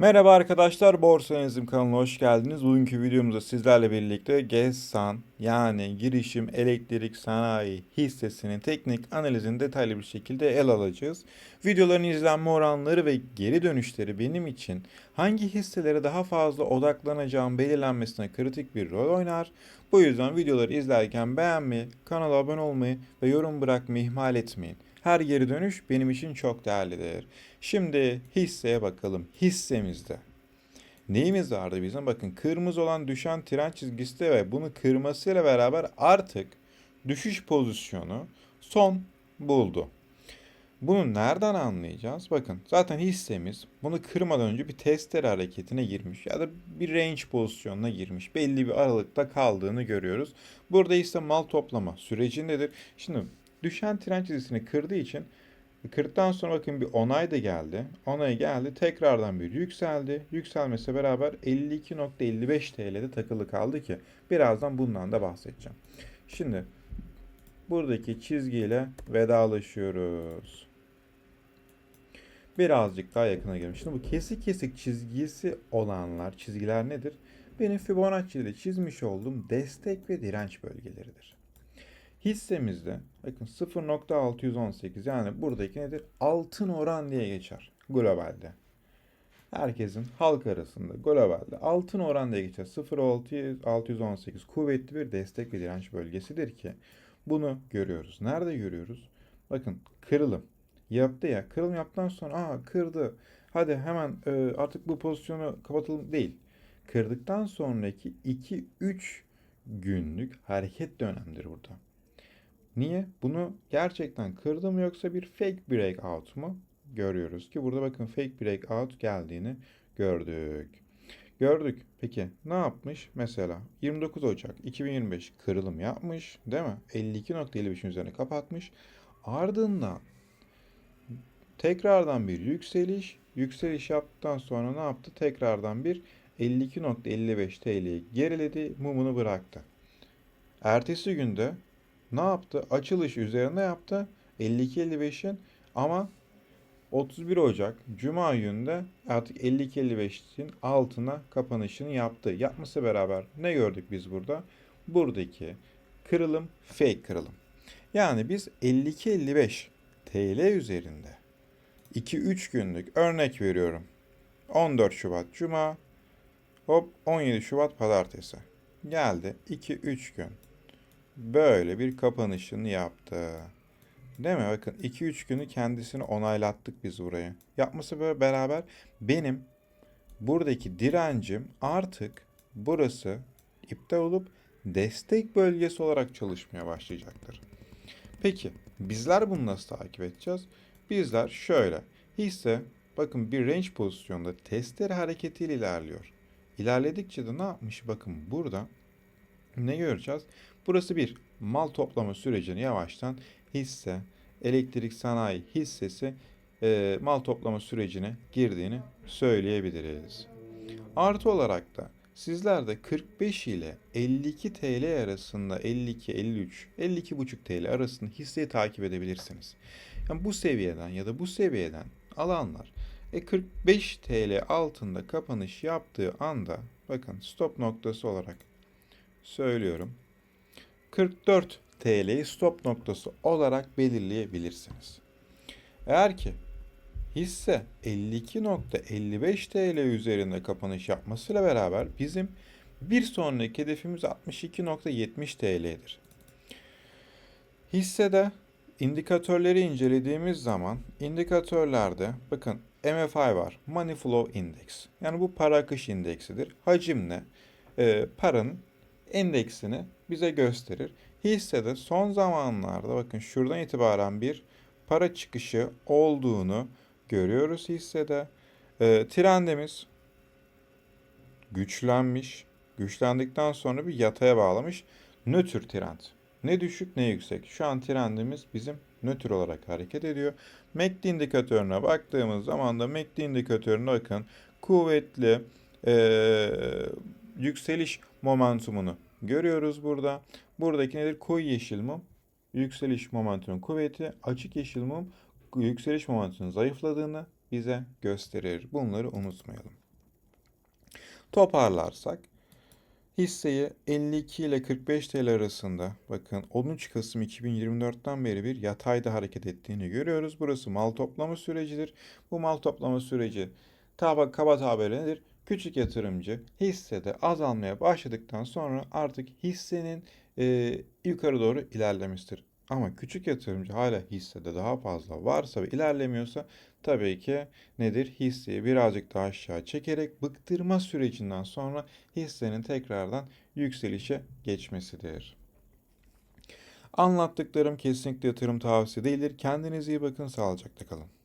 Merhaba arkadaşlar, Borsa Analizim kanalına hoş geldiniz. Bugünkü videomuzda sizlerle birlikte GESSAN yani girişim elektrik sanayi hissesinin teknik analizini detaylı bir şekilde el alacağız. Videoların izlenme oranları ve geri dönüşleri benim için hangi hisselere daha fazla odaklanacağım belirlenmesine kritik bir rol oynar. Bu yüzden videoları izlerken beğenmeyi, kanala abone olmayı ve yorum bırakmayı ihmal etmeyin. Her geri dönüş benim için çok değerlidir. Şimdi hisseye bakalım. Hissemizde neyimiz vardı bizim? Bakın kırmızı olan düşen tren çizgisi de ve bunu kırmasıyla beraber artık düşüş pozisyonu son buldu. Bunu nereden anlayacağız? Bakın zaten hissemiz bunu kırmadan önce bir testere hareketine girmiş ya da bir range pozisyonuna girmiş. Belli bir aralıkta kaldığını görüyoruz. Burada ise mal toplama sürecindedir. Şimdi düşen tren çizgisini kırdığı için kırdıktan sonra bakın bir onay da geldi. Onay geldi. Tekrardan bir yükseldi. Yükselmesi beraber 52.55 TL'de takılı kaldı ki birazdan bundan da bahsedeceğim. Şimdi buradaki çizgiyle vedalaşıyoruz. Birazcık daha yakına gelmiş. Şimdi bu kesik kesik çizgisi olanlar, çizgiler nedir? Benim Fibonacci ile çizmiş olduğum destek ve direnç bölgeleridir. Hissemizde bakın 0.618 yani buradaki nedir? Altın oran diye geçer globalde. Herkesin halk arasında globalde altın oran diye geçer. 0.618 kuvvetli bir destek ve direnç bölgesidir ki bunu görüyoruz. Nerede görüyoruz? Bakın kırılım yaptı ya. Kırılım yaptıktan sonra aa kırdı. Hadi hemen e, artık bu pozisyonu kapatalım değil. Kırdıktan sonraki 2-3 günlük hareket dönemdir burada. Niye? Bunu gerçekten kırdı mı yoksa bir fake breakout mu? Görüyoruz ki burada bakın fake breakout geldiğini gördük. Gördük. Peki ne yapmış? Mesela 29 Ocak 2025 kırılım yapmış değil mi? 52.55'in üzerine kapatmış. Ardından tekrardan bir yükseliş. Yükseliş yaptıktan sonra ne yaptı? Tekrardan bir 52.55 TL'ye geriledi. Mumunu bıraktı. Ertesi günde ne yaptı? Açılış üzerine yaptı. 52.55'in ama 31 Ocak Cuma günde artık 52.55'in altına kapanışını yaptı. Yapması beraber ne gördük biz burada? Buradaki kırılım fake kırılım. Yani biz 52.55 TL üzerinde 2-3 günlük örnek veriyorum. 14 Şubat Cuma, hop 17 Şubat Pazartesi. Geldi 2-3 gün böyle bir kapanışını yaptı. Değil mi? Bakın 2-3 günü kendisini onaylattık biz buraya. Yapması böyle beraber benim buradaki direncim artık burası iptal olup destek bölgesi olarak çalışmaya başlayacaktır. Peki bizler bunu nasıl takip edeceğiz? Bizler şöyle hisse bakın bir range pozisyonda testere hareketiyle ilerliyor. İlerledikçe de ne yapmış? Bakın burada ne göreceğiz? Burası bir mal toplama sürecini yavaştan hisse, elektrik sanayi hissesi e, mal toplama sürecine girdiğini söyleyebiliriz. Artı olarak da sizler de 45 ile 52 TL arasında 52, 53, 52,5 TL arasında hisseyi takip edebilirsiniz. Yani bu seviyeden ya da bu seviyeden alanlar e 45 TL altında kapanış yaptığı anda bakın stop noktası olarak söylüyorum. 44 TL'yi stop noktası olarak belirleyebilirsiniz. Eğer ki hisse 52.55 TL üzerinde kapanış yapmasıyla beraber bizim bir sonraki hedefimiz 62.70 TL'dir. Hissede indikatörleri incelediğimiz zaman indikatörlerde bakın MFI var. Money Flow Index. Yani bu para akış indeksidir. Hacimle e, paranın endeksini bize gösterir. Hissede son zamanlarda bakın şuradan itibaren bir para çıkışı olduğunu görüyoruz hissede. E, trendimiz güçlenmiş. Güçlendikten sonra bir yataya bağlamış. Nötr trend. Ne düşük ne yüksek. Şu an trendimiz bizim nötr olarak hareket ediyor. MACD indikatörüne baktığımız zaman da MACD indikatörüne bakın kuvvetli e, yükseliş momentumunu görüyoruz burada. Buradaki nedir? Koyu yeşil mum yükseliş momentumunun kuvveti, açık yeşil mum yükseliş momentumunun zayıfladığını bize gösterir. Bunları unutmayalım. Toparlarsak hisseyi 52 ile 45 TL arasında bakın 13 Kasım 2024'ten beri bir yatayda hareket ettiğini görüyoruz. Burası mal toplama sürecidir. Bu mal toplama süreci taba, kaba tabirle nedir? Küçük yatırımcı hissede azalmaya başladıktan sonra artık hissenin e, yukarı doğru ilerlemiştir. Ama küçük yatırımcı hala hissede daha fazla varsa ve ilerlemiyorsa tabii ki nedir? Hisseyi birazcık daha aşağı çekerek bıktırma sürecinden sonra hissenin tekrardan yükselişe geçmesidir. Anlattıklarım kesinlikle yatırım tavsiye değildir. Kendinize iyi bakın, sağlıcakla kalın.